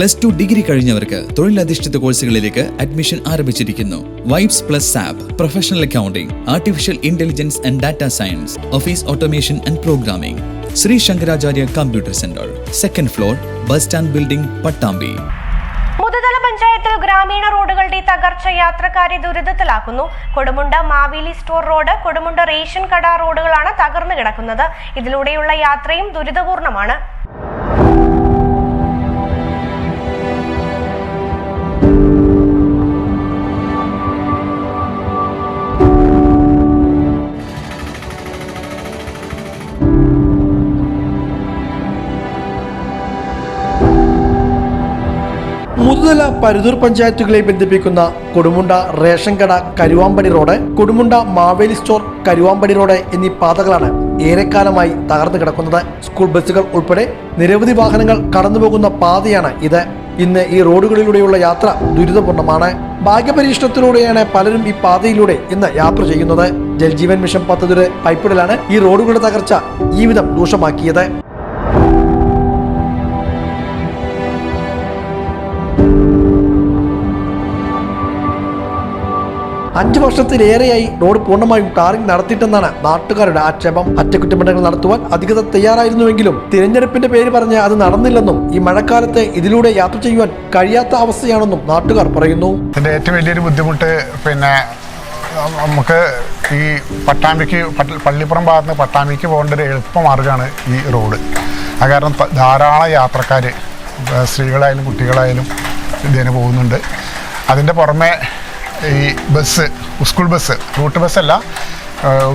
Plus two degree കഴിഞ്ഞവർക്ക് തൊഴിലധിഷ്ഠിത കോഴ്സുകളിലേക്ക് admission ആരംഭിച്ചിരിക്കുന്നു. Vibes plus app professional accounting artificial intelligence and data science office automation and programming Shri Shankaracharya computer centre second floor bus stand building Pattambi. Muthathala പഞ്ചായത്തിൽ ഗ്രാമീണ റോഡുകളുടെ തകർച്ച യാത്രക്കാരെ ദുരിതത്തിലാക്കുന്നു. Kodumunda Maveli store road Kodumunda ration കട റോഡുകളാണ് തകർന്നു കിടക്കുന്നത്. ഇതിലൂടെയുള്ള യാത്രയും ദുരിതപൂർണമാണ്. മുതുതല പരുതൂർ പഞ്ചായത്തുകളെ ബന്ധിപ്പിക്കുന്ന കൊടുമുണ്ട റേഷൻ കട Karuvampadi road Kodumunda Maveli store Karuvampadi road എന്നീ പാതകളാണ് ഏറെക്കാലമായി തകർന്നു കിടക്കുന്നത്. സ്കൂൾ ബസ്സുകൾ ഉൾപ്പെടെ നിരവധി വാഹനങ്ങൾ കടന്നുപോകുന്ന പാതയാണ് ഇത്. ഇന്ന് ഈ റോഡുകളിലൂടെയുള്ള യാത്ര ദുരിതപൂർണമാണ് ഭാഗ്യപരീക്ഷണത്തിലൂടെയാണ് പലരും ഈ പാതയിലൂടെ ഇന്ന് യാത്ര ചെയ്യുന്നത്. ജൽജീവൻ മിഷൻ പദ്ധതിയുടെ പൈപ്പിടലാണ് ഈ റോഡുകളുടെ തകർച്ച ജീവിതം ദൂഷമാക്കിയത്. അഞ്ചു വർഷത്തിലേറെയായി റോഡ് പൂർണമായും ടാറിംഗ് നടത്തിയിട്ടെന്നാണ് നാട്ടുകാരുടെ ആക്ഷേപം. അറ്റകുറ്റപ്പണികൾ നടത്തുവാൻ അധികൃതർ തയ്യാറായിരുന്നുവെങ്കിലും തിരഞ്ഞെടുപ്പിന്റെ പേര് പറഞ്ഞ് അത് നടന്നില്ലെന്നും ഈ മഴക്കാലത്ത് ഇതിലൂടെ യാത്ര ചെയ്യുവാൻ കഴിയാത്ത അവസ്ഥയാണെന്നും നാട്ടുകാർ പറയുന്നു. ഇതിന്റെ ഏറ്റവും വലിയൊരു ബുദ്ധിമുട്ട് പിന്നെ നമുക്ക് ഈ പട്ടാമ്പിക്ക് പട്ട- പള്ളിപ്പുറം ഭാഗത്ത് നിന്ന് പട്ടാമ്പിക്ക് പോകേണ്ട ഒരു എളുപ്പമാർഗമാണ് ഈ റോഡ്. ആ കാരണം ധാരാളം യാത്രക്കാർ സ്ത്രീകളായാലും കുട്ടികളായാലും ഇതിന് പോകുന്നുണ്ട്. അതിന്റെ പുറമെ ഈ ബസ് സ്കൂൾ ബസ് റൂട്ട് ബസ്സല്ല.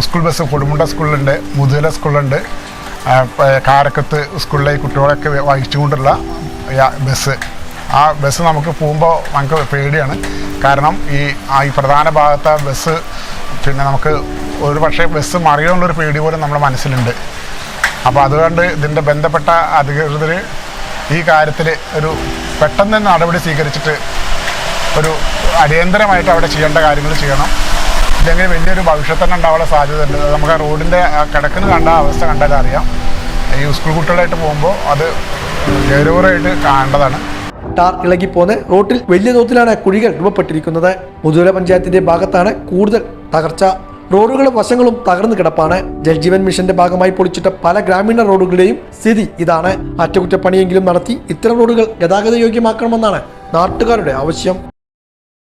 സ്കൂൾ ബസ് കൊടുമുണ്ട സ്കൂളുണ്ട് മുതുകല സ്കൂളുണ്ട് കാരക്കത്ത് സ്കൂളിലെ കുട്ടികളൊക്കെ വഹിച്ചുകൊണ്ടുള്ള ബസ്. ആ ബസ് നമുക്ക് പോകുമ്പോൾ നമുക്ക് പേടിയാണ്. കാരണം ഈ ഈ പ്രധാന ഭാഗത്തെ ബസ് പിന്നെ നമുക്ക് ഒരു പക്ഷേ ബസ് മറിയുള്ളൊരു പേടി പോലും നമ്മുടെ മനസ്സിലുണ്ട്. അപ്പോൾ അതുകൊണ്ട് ഇതിന്റെ ബന്ധപ്പെട്ട അധികൃതർ ഈ കാര്യത്തിൽ ഒരു പെട്ടെന്ന് തന്നെ നടപടി സ്വീകരിച്ചിട്ട് ഒരു അടിയന്തരമായിട്ട് അവിടെ ചെയ്യേണ്ട കാര്യങ്ങൾ ചെയ്യണം. ഇല്ലെങ്കിൽ വലിയൊരു ഭവിഷ്യത്ത് തന്നെ സാധ്യതയുണ്ട്. അത് നമുക്ക് ആ റോഡിന്റെ കിടക്കുന്ന കണ്ട അവസ്ഥ കണ്ടാൽ അറിയാം. ഈ സ്കൂൾ കുട്ടികളായിട്ട് പോകുമ്പോൾ അത് ഗൗരവമായിട്ട് കാണേണ്ടതാണ്. ടാർ ഇളകിപ്പോന്ന് റോട്ടിൽ വലിയ തോതിലാണ് കുഴികൾ രൂപപ്പെട്ടിരിക്കുന്നത്. മുതുവല പഞ്ചായത്തിന്റെ ഭാഗത്താണ് കൂടുതൽ തകർച്ച. റോഡുകളും വശങ്ങളും തകർന്നു കിടപ്പാണ്. ജൽജീവൻ മിഷന്റെ ഭാഗമായി പൊളിച്ചിട്ട പല ഗ്രാമീണ റോഡുകളുടെയും സ്ഥിതി ഇതാണ്. അറ്റകുറ്റപ്പണിയെങ്കിലും നടത്തി ഇത്തരം റോഡുകൾ ഗതാഗത യോഗ്യമാക്കണമെന്നാണ് നാട്ടുകാരുടെ ആവശ്യം.